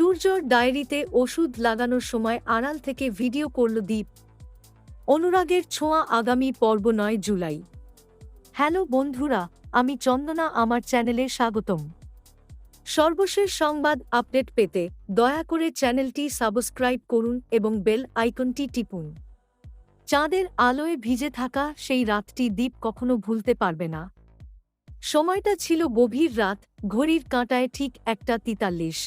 সূর্যর ডায়েরিতে ওষুধ লাগানোর সময় আড়াল থেকে ভিডিও করল দীপ। অনুরাগের ছোঁয়া আগামী পর্ব নয় জুলাই। হ্যালো বন্ধুরা, আমি চন্দনা, আমার চ্যানেলে স্বাগতম। সর্বশেষ সংবাদ আপডেট পেতে দয়া করে চ্যানেলটি সাবস্ক্রাইব করুন এবং বেল আইকনটি টিপুন। চাঁদের আলোয় ভিজে থাকা সেই রাতটি দ্বীপ কখনো ভুলতে পারবে না। সময়টা ছিল গভীর রাত, ঘড়ির কাঁটায় ঠিক একটা তিতাল্লিশ।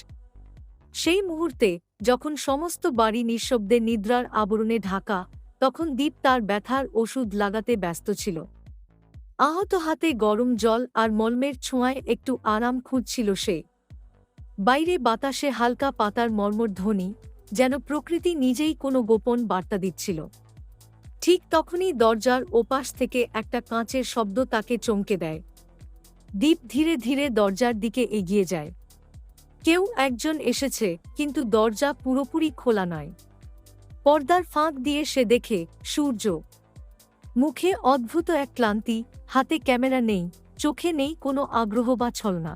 সেই মুহূর্তে, যখন সমস্ত বাড়ি নিঃশব্দে নিদ্রার আবরণে ঢাকা, তখন দীপ তার ব্যথার ওষুধ লাগাতে ব্যস্ত ছিল। আহত হাতে গরম জল আর মলমের ছোঁয়ায় একটু আরাম খুঁজছিল সে। বাইরে বাতাসে হালকা পাতার মর্মর ধ্বনি, যেন প্রকৃতি নিজেই কোনো গোপন বার্তা দিচ্ছিল। ঠিক তখনই দরজার ওপাশ থেকে একটা কাঁচের শব্দ তাকে চমকে দেয়। দীপ ধীরে ধীরে দরজার দিকে এগিয়ে যায়। কেউ একজন এসেছে, কিন্তু দরজা পুরোপুরি খোলা নয়। পর্দার ফাঁক দিয়ে সে দেখে, সূর্য। মুখে অদ্ভুত এক ক্লান্তি, হাতে ক্যামেরা নেই, চোখে নেই কোনো আগ্রহ বা ছলনা।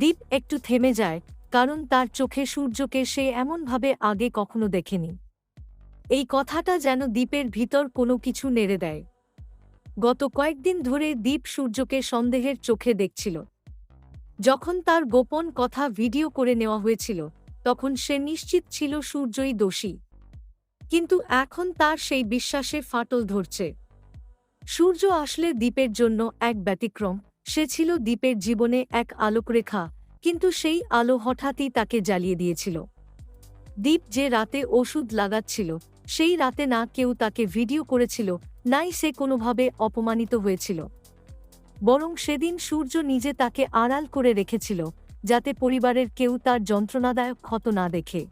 দীপ একটু থেমে যায়, কারণ তার চোখে সূর্যকে সে এমনভাবে আগে কখনো দেখেনি। এই কথাটা যেন দ্বীপের ভিতর কোনো কিছু নেড়ে দেয়। গত কয়েকদিন ধরে দীপ সূর্যকে সন্দেহের চোখে দেখছিল। যখন তার গোপন কথা ভিডিও করে নেওয়া হয়েছিল, তখন সে নিশ্চিত ছিল সূর্যই দোষী। কিন্তু এখন তার সেই বিশ্বাসে ফাটল ধরছে। সূর্য আসলে দ্বীপের জন্য এক ব্যতিক্রম। সে ছিল দ্বীপের জীবনে এক আলোকরেখা, কিন্তু সেই আলো হঠাৎই তাকে জ্বালিয়ে দিয়েছিল। দ্বীপ যে রাতে ওষুধ লাগাচ্ছিল, সেই রাতে না কেউ তাকে ভিডিও করেছিল, নাই সে কোনোভাবে অপমানিত হয়েছিল। বরং সেদিন সূর্য নিজে তাকে আড়াল করে রেখেছিল, যাতে পরিবারের কেউ তার যন্ত্রণাদায়ক ক্ষত না দেখে।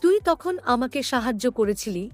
তুই তখন আমাকে সাহায্য করেছিলি